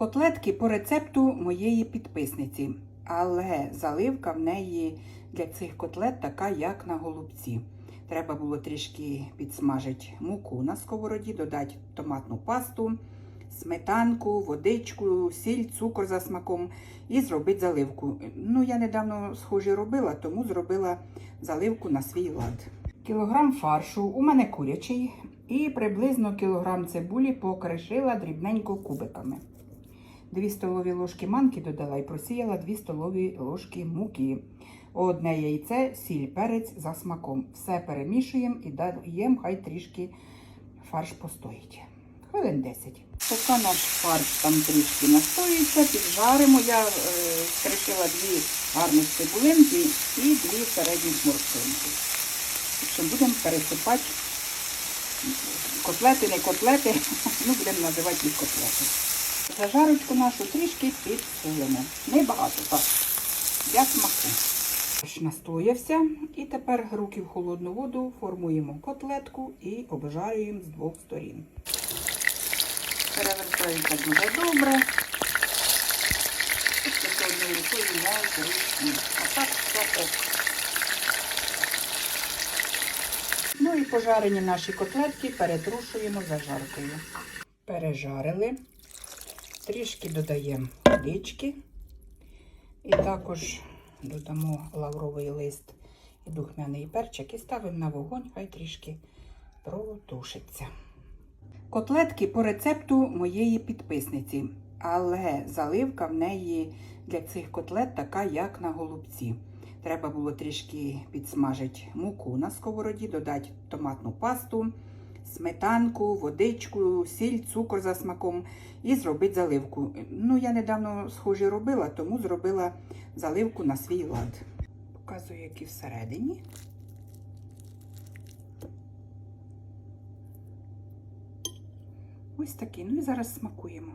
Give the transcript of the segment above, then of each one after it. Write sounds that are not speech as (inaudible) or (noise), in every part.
Котлетки по рецепту моєї підписниці, але заливка в неї для цих котлет така, як на голубці. Треба було трішки підсмажити муку на сковороді, додати томатну пасту, сметанку, водичку, сіль, цукор за смаком і зробити заливку. Ну, я недавно схоже робила, тому зробила заливку на свій лад. Кілограм фаршу у мене курячий і приблизно кілограм цибулі покришила дрібненько кубиками. 2 столові ложки манки додала і просіяла 2 столові ложки муки. Одне яйце, сіль, перець за смаком. Все перемішуємо і даємо, хай трішки фарш постоїть. Хвилин 10. Поки наш фарш там трішки настоїться, піджаримо. Я е, скришила дві гарних цибулинки і дві середні морквинки. Будемо пересипати котлети, не котлети, (laughs) ну будемо називати їх котлети. Зажарочку нашу трішки підсилимо. Небагато, так. Для смаку. Настоявся. І тепер руки в холодну воду, формуємо котлетку і обжарюємо з двох сторін. Перевертається дуже добре. Одною рукою не зручно. А так все ок. Ну і пожарені наші котлетки перетрушуємо зажаркою. Пережарили. Трішки додаємо водички. І також додамо лавровий лист і духмяний перчик і ставимо на вогонь, хай трішки протушиться. Котлетки по рецепту моєї підписниці, але заливка в неї для цих котлет така, як на голубці. Треба було трішки підсмажити муку на сковороді, додати томатну пасту, сметанку, водичку, сіль, цукор за смаком і зробити заливку. Ну, я недавно схоже робила, тому зробила заливку на свій лад. Показую, які всередині. Ось такий. Ну і зараз смакуємо.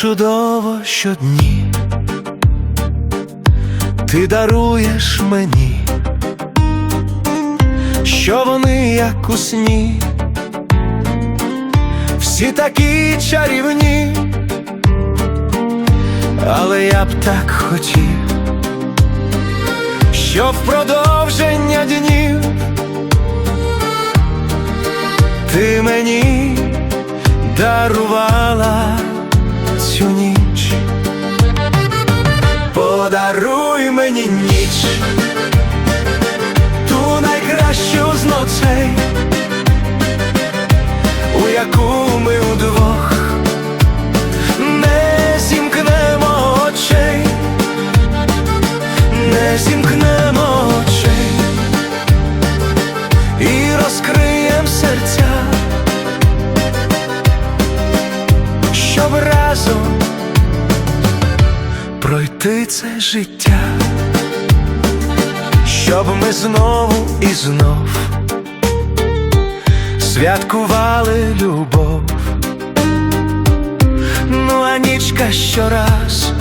Чудово щодні, ти даруєш мені, що вони як у сні, всі такі чарівні, але я б так хотів, щоб продовження днів ти мені дарувала цю ніч, подаруй мені ніч, ту найкращу з ночей, у яку пройти це життя, щоб ми знову і знов святкували любов, ну а нічка щораз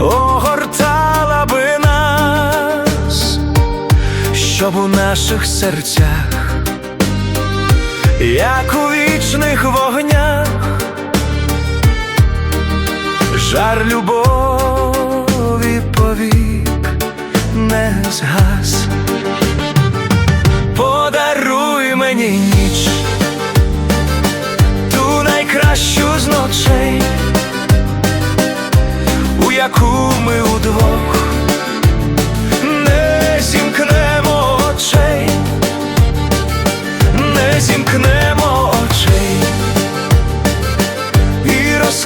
огортала би нас, щоб у наших серцях як у вічних вогнях, жар любові повік не згас. Подаруй мені ніч, ту найкращу з ночей,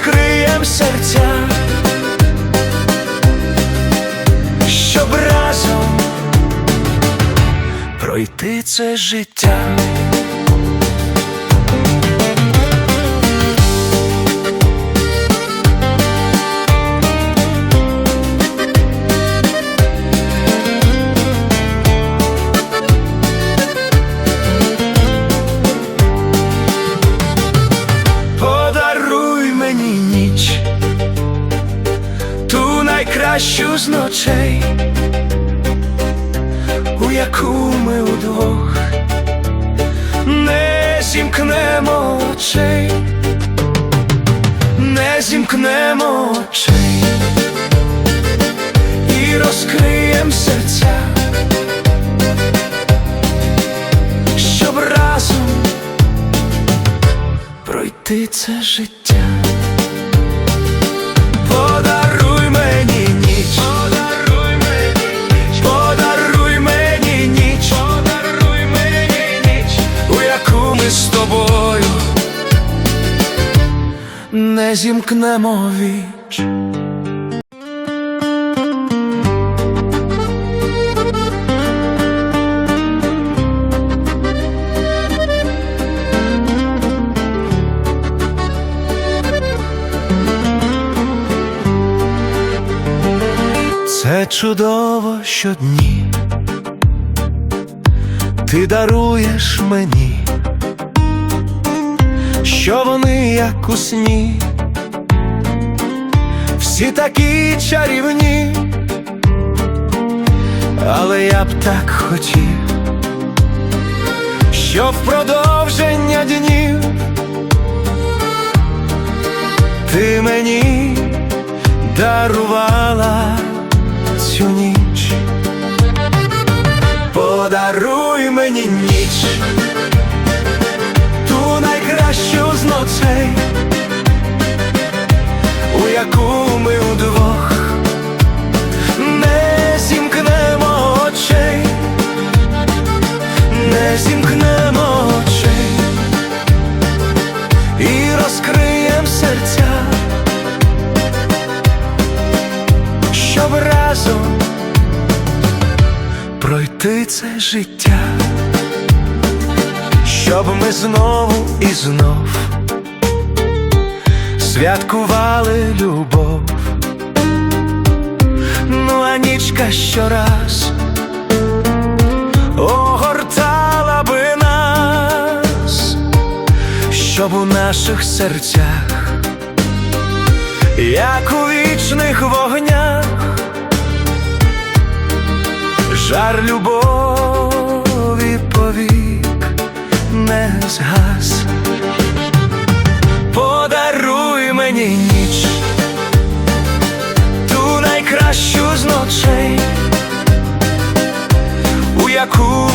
розкриєм серця, щоб разом пройти це життя. З ночей, у яку ми удвох не зімкнемо очей, не зімкнемо очей і розкриєм серця, щоб разом пройти це життя. Не зімкнемо віч. Це чудово щодні, ти даруєш мені, що вони як у сні, всі такі чарівні, але я б так хотів, щоб продовження днів ти мені дарувала цю ніч. Подаруй мені ніч, ту найкращу з ночей, у яку життя, щоб ми знову і знов святкували любов, ну а нічка щораз огортала би нас, щоб у наших серцях як у вічних вогнях, жар любові не згас. Подаруй мені ніч, ту найкращу з ночей, у яку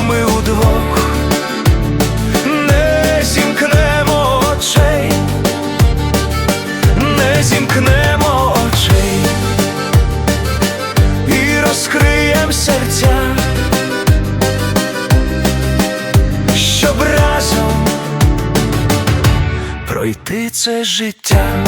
пройти це життя.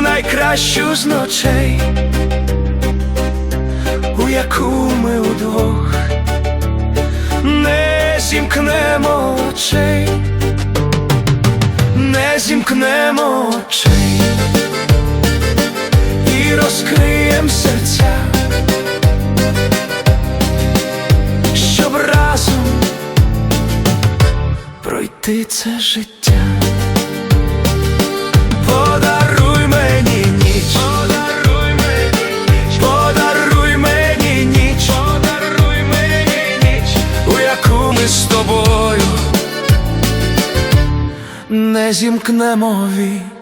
Найкращу з ночей, у яку зімкнемо очей, не зімкнемо очей. І розкриєм серця, щоб разом пройти це життя. Зімкнемо віч.